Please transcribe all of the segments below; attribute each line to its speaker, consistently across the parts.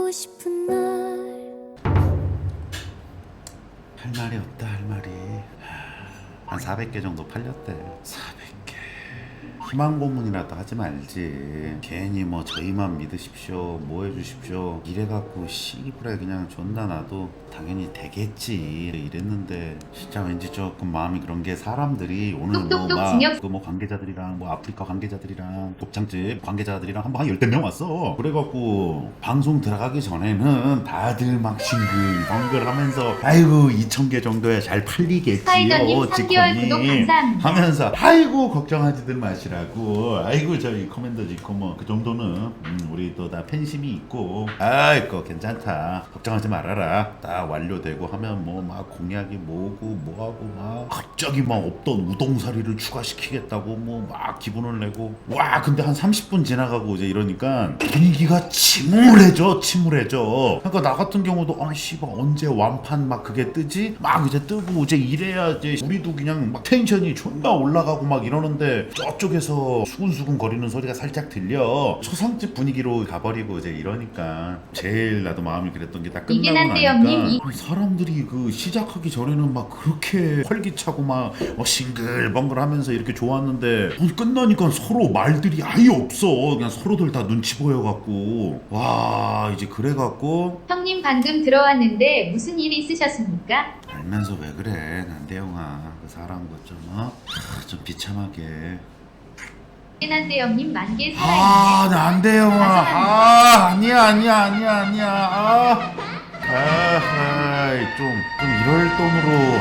Speaker 1: 가고 싶은 날.
Speaker 2: 할 말이 없다 할 말이. 하, 한 400개 정도 팔렸대. 400개 희망 고문이라도 하지 말지. 괜히 뭐 저희만 믿으십시오. 뭐 해주십시오. 이래갖고 씨부레 그냥 존나 나도 당연히 되겠지. 이랬는데 진짜 왠지 조금 마음이 그런 게 사람들이 오늘
Speaker 3: 똑똑똑
Speaker 2: 뭐막
Speaker 3: 진혁.
Speaker 2: 그뭐 관계자들이랑 뭐 아프리카 관계자들이랑 곱창집 관계자들이랑 한번 한 열댓 명 왔어. 그래갖고 방송 들어가기 전에는 다들 막 싱글벙글 하면서 아이고 2천 개 정도야 잘 팔리겠지요
Speaker 3: 스파이더님 3개월 구독 감사합니다.
Speaker 2: 하면서 아이고 걱정하지들 마시라 고 아이고 저희 커맨더 지코 뭐그 정도는 음, 우리 또 다 팬심이 있고. 아이고 괜찮다. 걱정하지 말아라. 다 완료되고 하면 뭐 막 공약이 뭐고 뭐하고 막 갑자기 막 없던 우동사리를 추가시키겠다고 뭐 막 기분을 내고. 와 근데 한 30분 지나가고 이제 이러니까 분위기가 침울해져 침울해져. 그러니까 나 같은 경우도 아 씨발 언제 완판 막 그게 뜨지? 막 이제 뜨고 이제 이래야지 우리도 그냥 막 텐션이 존나 올라가고 막 이러는데 저쪽에서 수근수근 거리는 소리가 살짝 들려 초상집 분위기로 가버리고 이제 이러니까 제일 나도 마음이 그랬던 게 딱 끝나고
Speaker 3: 이게
Speaker 2: 나니까
Speaker 3: 님. 이-
Speaker 2: 아니, 사람들이 그 시작하기 전에는 막 그렇게 활기차고 막 어, 싱글벙글하면서 이렇게 좋았는데 끝나니까 서로 말들이 아예 없어 그냥 서로들 다 눈치 보여갖고 와 이제 그래갖고
Speaker 3: 형님 방금 들어왔는데 무슨 일 있으셨습니까?
Speaker 2: 알면서 왜 그래 난대영아 그 사람 것좀 어? 아, 좀 비참하게
Speaker 3: 난데 형님 만개 살아있네.
Speaker 2: 아, 나안 돼요. 아, 아니야, 아니야, 아니야, 아니야. 아, 아, 좀, 좀 이럴 돈으로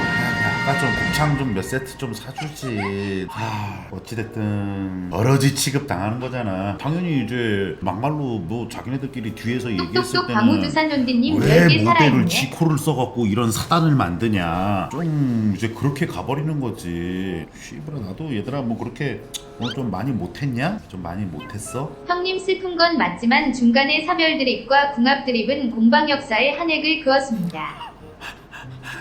Speaker 2: 아, 좀 곱창 좀 몇 세트 좀 사주지. 아, 어찌됐든 어러지 취급 당하는 거잖아. 당연히 이제 막말로 뭐 자기네들끼리 뒤에서 얘기했을
Speaker 3: 똑똑똑
Speaker 2: 때는
Speaker 3: 광우두산 논드님
Speaker 2: 왜
Speaker 3: 10개
Speaker 2: 모델을
Speaker 3: 살아있네.
Speaker 2: 지코를 써갖고 이런 사단을 만드냐 좀 이제 그렇게 가버리는 거지 씨부라 나도 얘들아 뭐 그렇게 오늘 좀 많이 못했냐? 좀 많이 못했어?
Speaker 3: 형님 슬픈 건 맞지만 중간에 사별 드립과 궁합 드립은 공방 역사에 한 획을 그었습니다.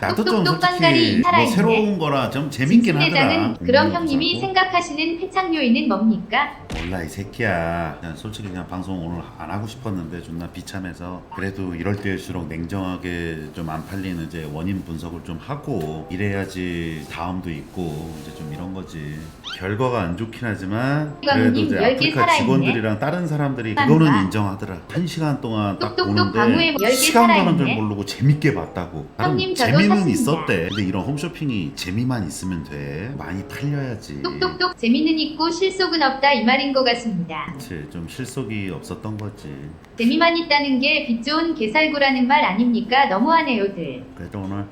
Speaker 2: 나도 좀
Speaker 3: 똑똑똑
Speaker 2: 솔직히
Speaker 3: 빵가리
Speaker 2: 뭐
Speaker 3: 살아있네.
Speaker 2: 새로운 거라 좀 재밌긴 하더라
Speaker 3: 진대장은 그럼
Speaker 2: 음,
Speaker 3: 형님이
Speaker 2: 그래갖고.
Speaker 3: 생각하시는 패착 요인은 뭡니까?
Speaker 2: 몰라 이 새끼야 그냥 솔직히 그냥 방송 오늘 안 하고 싶었는데 존나 비참해서 그래도 이럴 때일수록 냉정하게 좀 안 팔리는 이제 원인 분석을 좀 하고 이래야지 다음도 있고 이제 좀 이런 거지 결과가 안 좋긴 하지만 그래도 이제
Speaker 3: 10개
Speaker 2: 아프리카
Speaker 3: 살아있네.
Speaker 2: 직원들이랑 다른 사람들이
Speaker 3: 감사합니다.
Speaker 2: 그거는 인정하더라 한 시간 동안 딱
Speaker 3: 똑똑똑 광우에
Speaker 2: 보는데
Speaker 3: 10개
Speaker 2: 시간 가는 줄
Speaker 3: 살아있네.
Speaker 2: 모르고 재밌게 봤다고 나름
Speaker 3: 형님, 저도
Speaker 2: 재미는. 있었대 근데 이런 홈쇼핑이 재미만 있으면 돼 많이 팔려야지
Speaker 3: 똑똑똑 재미는 있고 실속은 없다 이 말인 것 같습니다.
Speaker 2: 그치 좀 실속이 없었던 거지
Speaker 3: 재미만 있다는 게 빛 좋은 개살구라는 말 아닙니까? 너무하네요들.
Speaker 2: 그래도 오늘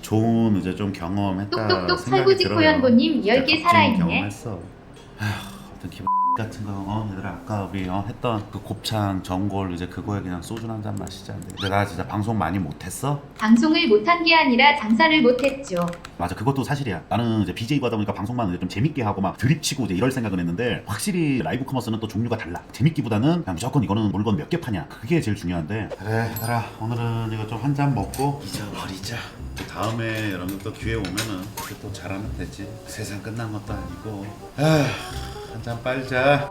Speaker 2: 좋은 이제 좀 경험했다
Speaker 3: 똑똑똑
Speaker 2: 생각이
Speaker 3: 설구지
Speaker 2: 들어요
Speaker 3: 코연보님
Speaker 2: 진짜
Speaker 3: 10개
Speaker 2: 값진
Speaker 3: 살아있네.
Speaker 2: 경험했어 아휴 어떤 기분 같은 거 어, 얘들아 아까 우리 어, 했던 그 곱창 전골 이제 그거에 그냥 소주 한 잔 마시자 근데 나 진짜 방송 많이 못했어?
Speaker 3: 방송을 못한 게 아니라 장사를 못했죠.
Speaker 2: 맞아 그것도 사실이야. 나는 이제 BJ고 하다 보니까 방송만 이제 좀 재밌게 하고 막 드립치고 이제 이럴 생각은 했는데 확실히 라이브 커머스는 또 종류가 달라. 재밌기보다는 그냥 무조건 이거는 물건 몇 개 파냐. 그게 제일 중요한데. 그래 얘들아 오늘은 이거 좀 한 잔 먹고 잊어버리자. 다음에 여러분 또 기회 오면은 그때 또 잘하면 되지. 세상 끝난 것도 아니고 한잔 빨자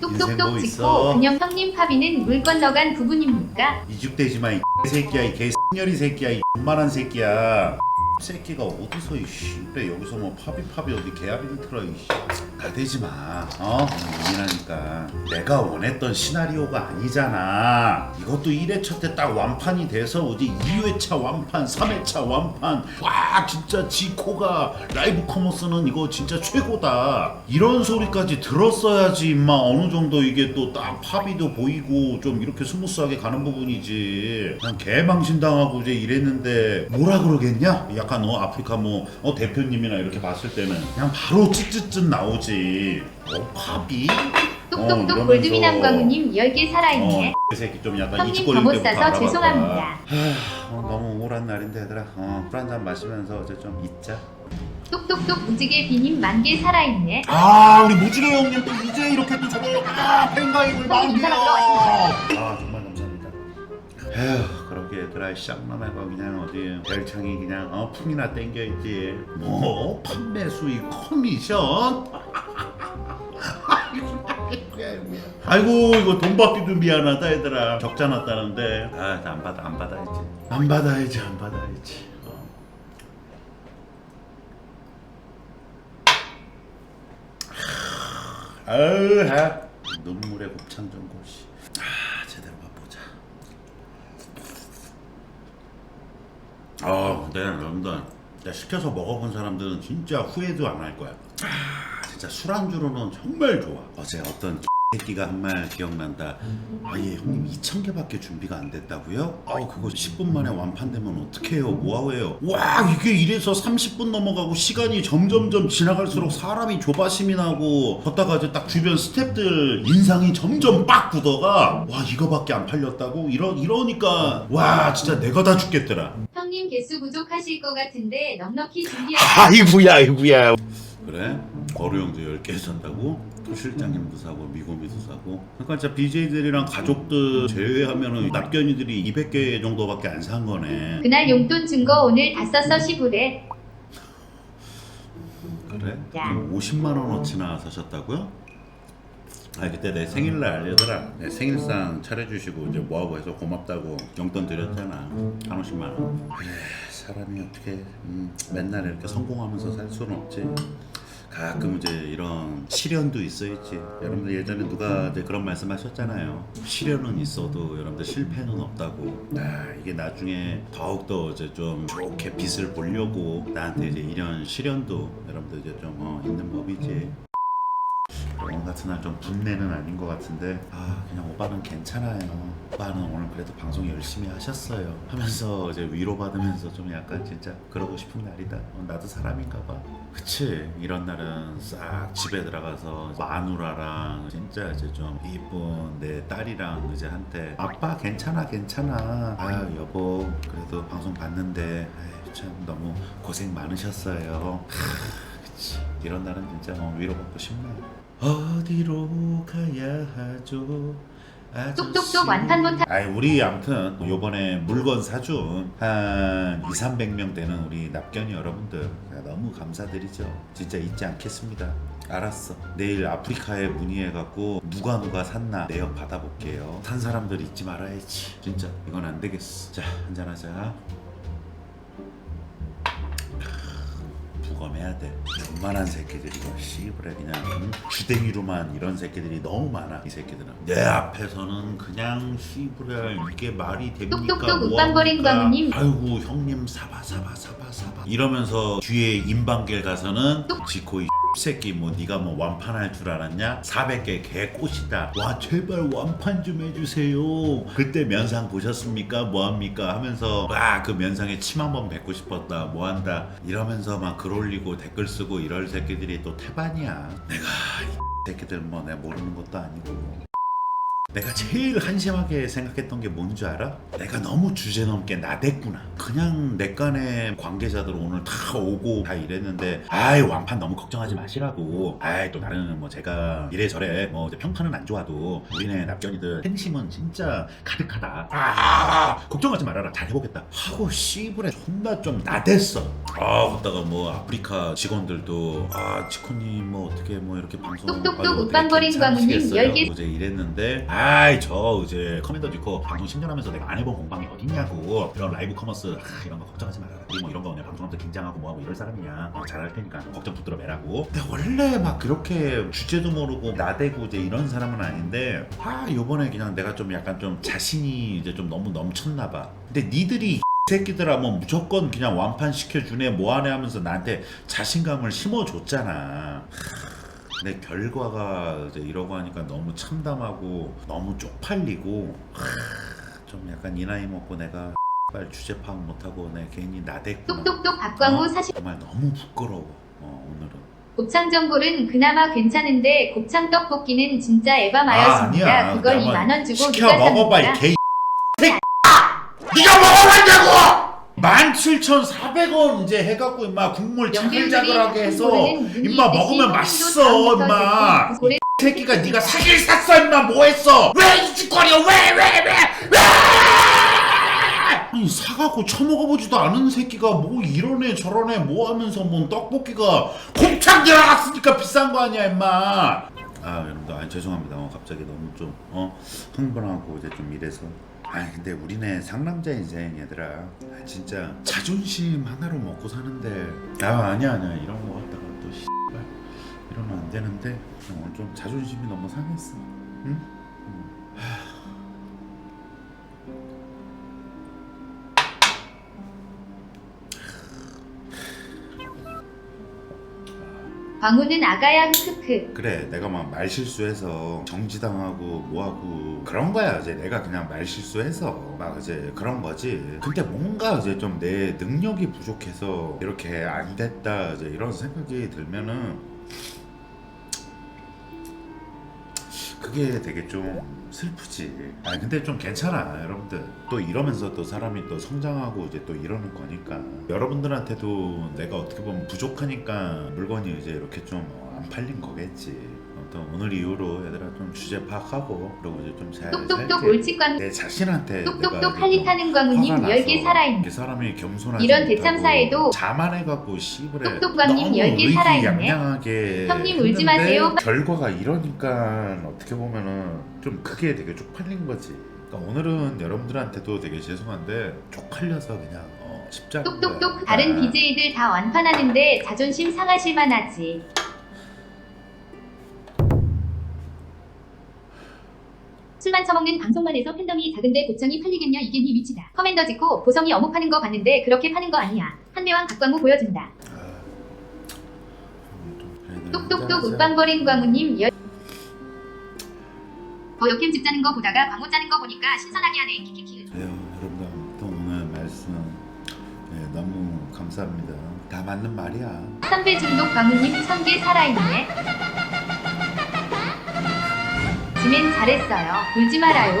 Speaker 3: 똑똑똑
Speaker 2: 뭐 있어
Speaker 3: 그냥 형님 파비는 물 건너간 부분입니까?
Speaker 2: 이죽대지 마, 이 새끼야, 이 개새끼 새끼야, 이 만한 새끼야. 새끼가 어디서 이 씨래 여기서 뭐 파비 파비 어디 개아비를 틀어 이 씨. 나대지 마. 어? 예민하니까. 내가 원했던 시나리오가 아니잖아. 이것도 1회차 때 딱 완판이 돼서 어디 2회차 완판, 3회차 완판. 와 진짜 지코가 라이브 커머스는 이거 진짜 최고다. 이런 소리까지 들었어야지 임마 어느 정도 이게 또딱 파비도 보이고 좀 이렇게 스무스하게 가는 부분이지. 그냥 개망신 당하고 이제 이랬는데 뭐라 그러겠냐? 약간 어 아프리카 뭐 어, 대표님이나 이렇게 봤을 때는 그냥 바로 찌찌찌 나오지. 어 파비?
Speaker 3: 똑똑똑
Speaker 2: 이러면서
Speaker 3: 골드미 남광우님 10개 살아있네.
Speaker 2: 어, 이 새끼 좀 약간
Speaker 3: 형님 잘못 사서. 죄송합니다.
Speaker 2: 하, 어, 너무 우울한 날인데 얘들아 어, 술 한잔 마시면서 이제 좀 잊자
Speaker 3: 똑똑똑 무지개 비님 만개 살아있네.
Speaker 2: 아 우리 무지개 형님 또 이제 이렇게 또 저거 아 팬가입을
Speaker 3: 들어왔습니다.
Speaker 2: 아 정말 감사합니다 에휴 얘들아 쌍남해가 그냥 어디 별창이 그냥 어 풍이나 땡겨 있지. 뭐 판매 수익 커미션? 아이고 이거 돈 받기도 미안하다 얘들아. 적자 났다는데. 아안 받아 안 받아야지. 안 받아야지 안 받아야지. 어. 아유 하 눈물의 곱창 전골씨 아 제대로 맛보자 아 근데 여러분들 시켜서 먹어본 사람들은 진짜 후회도 안 할 거야. 아 진짜 술안주로는 정말 좋아. 어제 어떤 새끼가 한 말 기억난다. 아예 형님 2,000개밖에 준비가 안 됐다고요? 어 그거 10분 만에 완판되면 어떡해요? 뭐하고해요? 와 이게 이래서 30분 넘어가고 시간이 점점점 지나갈수록 사람이 조바심이 나고 걷다가 이제 딱 주변 스탭들 인상이 점점 빡 굳어가 와 이거밖에 안 팔렸다고? 이러, 이러니까 와 진짜 내가 다 죽겠더라.
Speaker 3: 형님 개수 부족하실 것 같은데 넉넉히 준비하
Speaker 1: 아이구야 아이구야.
Speaker 2: 그래? 거루 형도 10개 산다고? 또 실장님도 사고 미고미도 사고 그러니까 진짜 BJ들이랑 가족들 제외하면은 납견이들이 200개 정도밖에 안 산 거네
Speaker 3: 그날 용돈 준 거 오늘 다 썼어 시부래.
Speaker 2: 그래?
Speaker 3: 야.
Speaker 2: 50만 원어치나 사셨다고요? 아 그때 내 생일날 얘들아 내 생일상 차려주시고 이제 뭐하고 해서 고맙다고 용돈 드렸잖아 한 50만 원 그래 사람이 어떻게 음, 맨날 이렇게 성공하면서 살 수는 없지 가끔 이제 이런 시련도 있어야지. 여러분들 예전에 누가 이제 그런 말씀하셨잖아요 시련은 있어도 여러분들 실패는 없다고. 아 이게 나중에 더욱 더 이제 좀 좋게 빛을 보려고 나한테 이제 이런 시련도 여러분들 이제 좀 어, 있는 법이지 오늘 같은 날 좀 분내는 아닌 것 같은데 아 그냥 오빠는 괜찮아요. 오빠는 오늘 그래도 방송 열심히 하셨어요. 하면서 이제 위로받으면서 좀 약간 진짜 그러고 싶은 날이다. 어, 나도 사람인가 봐. 그치? 이런 날은 싹 집에 들어가서 마누라랑 진짜 이제 좀 이쁜 내 딸이랑 이제 한테 아빠 괜찮아 괜찮아. 아유 여보 그래도 방송 봤는데 아유, 참 너무 고생 많으셨어요. 그치. 이런 날은 진짜 어, 위로받고 싶네요 어디로 가야 하죠?
Speaker 3: 똑똑똑 완판 못하.
Speaker 2: 아이 우리 아무튼 요번에 물건 사준 한 2, 300명 되는 우리 납견이 여러분들 너무 감사드리죠. 진짜 잊지 않겠습니다. 알았어. 내일 아프리카에 문의해갖고 누가 누가 샀나 내역 받아볼게요. 산 사람들 잊지 말아야지. 진짜 이건 안 되겠어. 자 한잔하자 부검해야 돼. 웬만한 새끼들이 이거 씨부레 그냥 음, 주댕이로만 이런 새끼들이 너무 많아. 이 새끼들은 내 앞에서는 그냥 씨부레 이게 말이 됩니까?
Speaker 3: 똑똑똑
Speaker 2: 뭐합니까?
Speaker 3: 웃방버린 광우님.
Speaker 2: 아이고 형님 사바 사바 사바 사바 이러면서 뒤에 인방길 가서는 지코 이 새끼 뭐 네가 뭐 완판할 줄 알았냐? 400개 개꽃이다. 와 제발 완판 좀 해주세요. 그때 면상 보셨습니까? 뭐합니까? 하면서 와그 면상에 침 한번 뱉고 싶었다. 뭐한다. 이러면서 막 글 올리고 댓글 쓰고 이럴 새끼들이 또 태반이야. 내가 이 새끼들 뭐 내가 모르는 것도 아니고 내가 제일 한심하게 생각했던 게 뭔 줄 알아? 내가 너무 주제넘게 나댔구나. 그냥 내 깐의 관계자들 오늘 다 오고 다 이랬는데 아이 완판 너무 걱정하지 마시라고. 아이 또 나는 뭐 제가 이래저래 뭐 이제 평판은 안 좋아도 우리네 납견이들 팬심은 진짜 가득하다. 아 걱정하지 말아라. 잘 해보겠다. 하고 씨부레 존나 좀 나댔어. 아 그러다가 뭐 아프리카 직원들도 아 지코님 뭐 어떻게 뭐 이렇게 방송
Speaker 3: 똑똑똑 웃방버린 광우님
Speaker 2: 괜찮으시겠어요?
Speaker 3: 열 개.
Speaker 2: 이제 이랬는데 아이 저 이제 커맨더 디코 방송 10년 하면서 내가 안 해본 공방이 어딨냐고. 이런 라이브 커머스 아, 이런 거 걱정하지 말아라. 뭐 이런 거 그냥 방송하면서 긴장하고 뭐하고 이럴 사람이냐 어, 잘할 테니까 걱정 붙들어 매라고. 근데 원래 막 그렇게 주제도 모르고 나대고 이제 이런 사람은 아닌데 아 요번에 그냥 내가 좀 약간 좀 자신이 이제 좀 너무 넘쳤나 봐. 근데 니들이 이 새끼들아 뭐 무조건 그냥 완판 시켜주네 뭐하네 하면서 나한테 자신감을 심어줬잖아 근데 결과가 이제 이러고 하니까 너무 참담하고 너무 쪽팔리고 하, 좀 약간 이 나이 먹고 내가 빨 주제 파악 못하고 내 괜히 나댔구나
Speaker 3: 똑똑똑 박광우
Speaker 2: 어?
Speaker 3: 사실
Speaker 2: 정말 너무 부끄러워 어, 오늘은
Speaker 3: 곱창 전골은 그나마 괜찮은데 곱창 떡볶이는 진짜 에바마였습니다.
Speaker 2: 아, 아니야.
Speaker 3: 그걸
Speaker 2: 내가
Speaker 3: 2만 원 주고
Speaker 2: 시켜
Speaker 3: 누가
Speaker 2: 먹어봐
Speaker 3: 삽니까?
Speaker 2: 이개 네가 먹어봤냐고 17,400원 이제 해갖고 임마 국물 자글자글하게 해서 임마 먹으면 맛있어 임마. 이 새끼가 네가 사기를 샀어 임마. 뭐했어? 왜이 짓거리야? 왜왜 왜 왜? 아니 사갖고 처먹어보지도 않은 새끼가 뭐 이러네 저러네 뭐 하면서 뭐 떡볶이가 곱창 들어갔으니까 비싼 거 아니야 임마. 아 여러분들. 아 죄송합니다. 어, 갑자기 너무 좀 어, 흥분하고 이제 좀 이래서 아 근데 우리네 상남자이제 얘들아 아, 진짜 자존심 하나로 먹고 사는데. 아 아니야 아니야. 이런 거 갖다가 또 씨발 이러면 안 되는데. 어, 좀 자존심이 너무 상했어. 응?
Speaker 3: 광우는 아가야 크크.
Speaker 2: 그래 내가 막 말실수해서 정지당하고 뭐하고 그런 거야 이제 내가 그냥 말실수해서 막 이제 그런 거지 근데 뭔가 이제 좀 내 능력이 부족해서 이렇게 안 됐다 이제 이런 생각이 들면은 그게 되게 좀 슬프지. 아 근데 좀 괜찮아 여러분들. 또 이러면서 또 사람이 또 성장하고 이제 또 이러는 거니까 여러분들한테도 내가 어떻게 보면 부족하니까 물건이 이제 이렇게 좀 안 팔린 거겠지. 아무튼 오늘 이후로 얘들아 좀 주제 파악하고 그리고 이제 좀 잘
Speaker 3: 똑똑똑
Speaker 2: 살게.
Speaker 3: 올치광.
Speaker 2: 내 자신한테 내가
Speaker 3: 똑똑똑
Speaker 2: 이제
Speaker 3: 할리
Speaker 2: 좀
Speaker 3: 타는 광우님
Speaker 2: 화가
Speaker 3: 열개
Speaker 2: 나서
Speaker 3: 살아있네.
Speaker 2: 이 사람이 겸손하지
Speaker 3: 이런
Speaker 2: 못하고
Speaker 3: 대참사에도
Speaker 2: 자만해갖고 씨부래
Speaker 3: 똑똑광님
Speaker 2: 너무
Speaker 3: 열개 살아있네.
Speaker 2: 의기양양하게
Speaker 3: 형님 울지
Speaker 2: 했는데
Speaker 3: 마세요.
Speaker 2: 결과가 이러니까 어떻게 보면은 좀 그게 되게 쪽팔린 거지 그러니까 오늘은 여러분들한테도 되게 죄송한데 쪽팔려서 그냥 어, 십자가
Speaker 3: 똑똑똑 다른 BJ들 다 완판하는데 자존심 상하실 만 하지. 술만 처먹는 방송만 해서 팬덤이 작은데 곱창이 팔리겠냐 이게 네 위치다. 커맨더 짓고 보성이 어묵 파는 거 봤는데 그렇게 파는 거 아니야. 한매왕 각광우 보여준다. 똑똑똑 웃방 버린 광우님 열. 어 역캠 집 짜는 거 보다가 광우 짜는 거 보니까 신선하게 하네. 키키키.
Speaker 2: 네, 여러분들 아무튼 오늘 말씀 네, 너무 감사합니다 다 맞는 말이야
Speaker 3: 선배 중독 광우님 천개 살아있네. 지멘 잘했어요. 울지 말아요.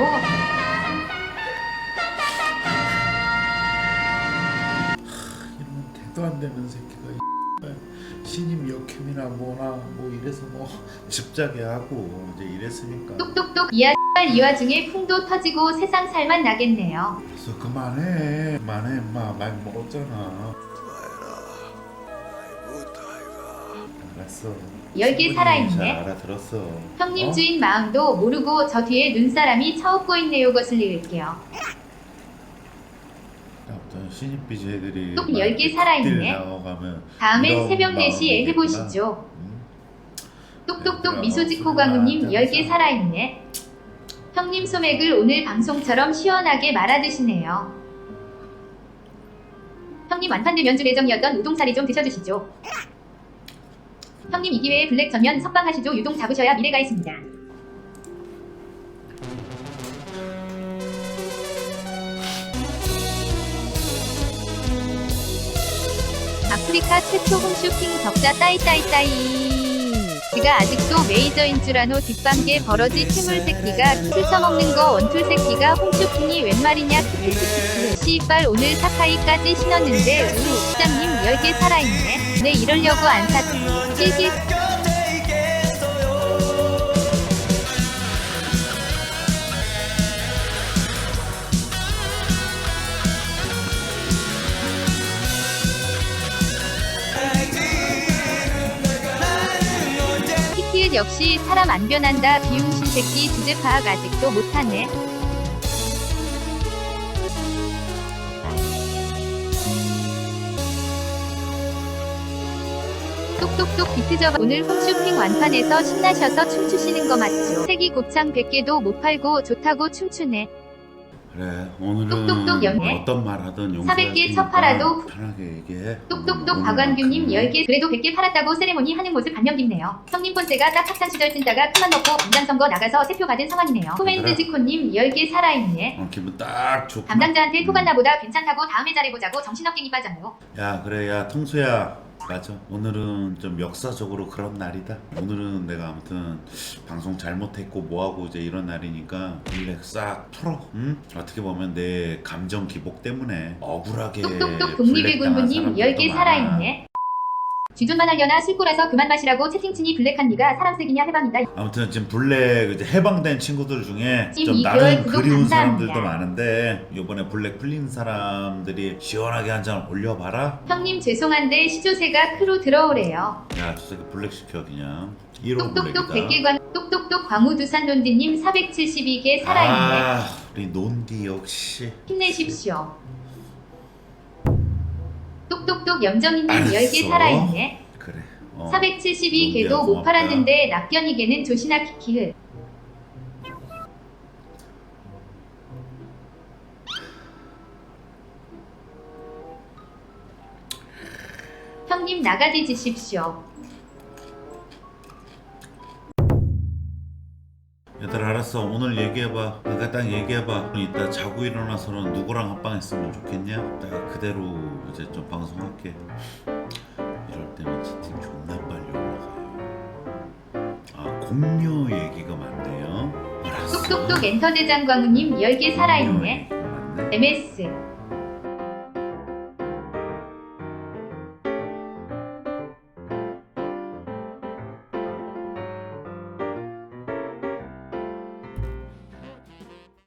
Speaker 2: 이런 대도 안 되는 새끼가 이 신임 역캠이나 뭐나 뭐 이래서 뭐 집자게 하고 이제 이랬으니까.
Speaker 3: 똑똑똑 이야 이 와중에 풍도 터지고 세상 살만 나겠네요.
Speaker 2: 그래서 그만해. 그만해 엄마. 많이 먹었잖아. 알았어
Speaker 3: 열개
Speaker 2: 부모님이
Speaker 3: 살아있네.
Speaker 2: 잘 알아들었어
Speaker 3: 형님
Speaker 2: 어?
Speaker 3: 주인 마음도 모르고 저 뒤에 눈사람이 차옵고 있네요. 것을 읽을게요.
Speaker 2: 아무튼 신입 BJ들이
Speaker 3: 또 10개 살아있네.
Speaker 2: 나와가면
Speaker 3: 다음엔
Speaker 2: 이런
Speaker 3: 새벽 4시에
Speaker 2: 마음이겠구나.
Speaker 3: 해보시죠.
Speaker 2: 음?
Speaker 3: 똑똑똑 미소지코 광우님
Speaker 2: 하자.
Speaker 3: 10개 살아있네. 형님 소맥을 오늘 방송처럼 시원하게 말아드시네요. 형님 완판된 면주 매점이었던 우동사리 좀 드셔주시죠. 형님 이 기회에 블랙 전면 석방하시죠. 유동 잡으셔야 미래가 있습니다. 아프리카 최초 홈쇼핑 적자 따이따이따이 지가 아직도 메이저인 줄 아노 뒷방계 버러지 채물 새끼가 술 처먹는 거 원툴 새끼가 홈쇼핑이 웬 말이냐 크크크크 씨발 오늘 사카이까지 신었는데 우 시장님 10개 살아있네 네 이러려고 안 샀지 힐힐 역시 사람 안 변한다. 비용신 새끼 주제 파악 아직도 못하네 똑똑똑 비트 접 오늘 홈쇼핑 완판에서 신나셔서 춤추시는 거 맞죠? 색이 곱창 100개도 못 팔고 좋다고 춤추네
Speaker 2: 그래 오늘은
Speaker 3: 똑똑똑 영예.
Speaker 2: 어떤 말 하든 용서할
Speaker 3: 400개
Speaker 2: 테니까
Speaker 3: 쳐 팔아도
Speaker 2: 편하게 얘기해
Speaker 3: 똑똑똑 박완규님
Speaker 2: 오늘만큼은
Speaker 3: 10개 그래도 100개 팔았다고 세레모니 하는 모습 반면 깊네요. 형님 폰세가 딱 학창 시절 쓴다가 큰맘 먹고 분장선거 나가서 세표 받은 상황이네요. 코멘드지코님 10개 살아있네.
Speaker 2: 어, 기분 딱 좋고
Speaker 3: 담당자한테 토갔나보다 괜찮다고 다음에 잘해보자고 정신없갱이 빠졌네요.
Speaker 2: 야 그래 야 통수야 맞아 오늘은 좀 역사적으로 그런 날이다 오늘은 내가 아무튼 방송 잘못했고 뭐하고 이제 이런 날이니까 일렉 싹 풀어 응? 어떻게 보면 내 감정 기복 때문에 억울하게
Speaker 3: 똑똑똑 독립의 군부님
Speaker 2: 사람들도
Speaker 3: 10개
Speaker 2: 많아.
Speaker 3: 살아있네. 쥐존만 하려나 술꼬라서 그만 마시라고 채팅친이 블랙한 니가 사람 색이냐 해방이다.
Speaker 2: 아무튼 지금 블랙 이제 해방된 친구들 중에
Speaker 3: 님좀이
Speaker 2: 나름
Speaker 3: 구독
Speaker 2: 그리운
Speaker 3: 감사합니다.
Speaker 2: 사람들도 많은데 이번에 블랙 풀린 사람들이 시원하게 한 잔 올려봐라.
Speaker 3: 형님 죄송한데 시조새가 크로 들어오래요.
Speaker 2: 야, 저 새끼 블랙 시켜 그냥. 1호
Speaker 3: 똑똑똑
Speaker 2: 블랙이다.
Speaker 3: 백길광 똑똑똑 광우두산 논디님 472개 살아있네.
Speaker 2: 아, 우리 논디 역시.
Speaker 3: 힘내십시오. 똑똑똑
Speaker 2: 알았어.
Speaker 3: 10개 살아있네.
Speaker 2: 그래. 어.
Speaker 3: 472개도
Speaker 2: 논디야,
Speaker 3: 못
Speaker 2: 고맙다.
Speaker 3: 팔았는데 낙견이개는 조시나 키키흐. 형님 나가디지십시오.
Speaker 2: 얘들아 알았어. 오늘 얘기해봐. 내가 딱 얘기해봐. 이따 자고 일어나서는 누구랑 합방 했으면 좋겠냐? 내가 그대로 이제 좀 방송할게. 이럴 때는 채팅 존나 빨리 올라가요. 아 공묘 얘기가 많네요. 알았어.
Speaker 3: 똑똑똑 엔터대장 광우님 10개 살아있네.
Speaker 2: 공묘 얘기가 많네.
Speaker 3: MS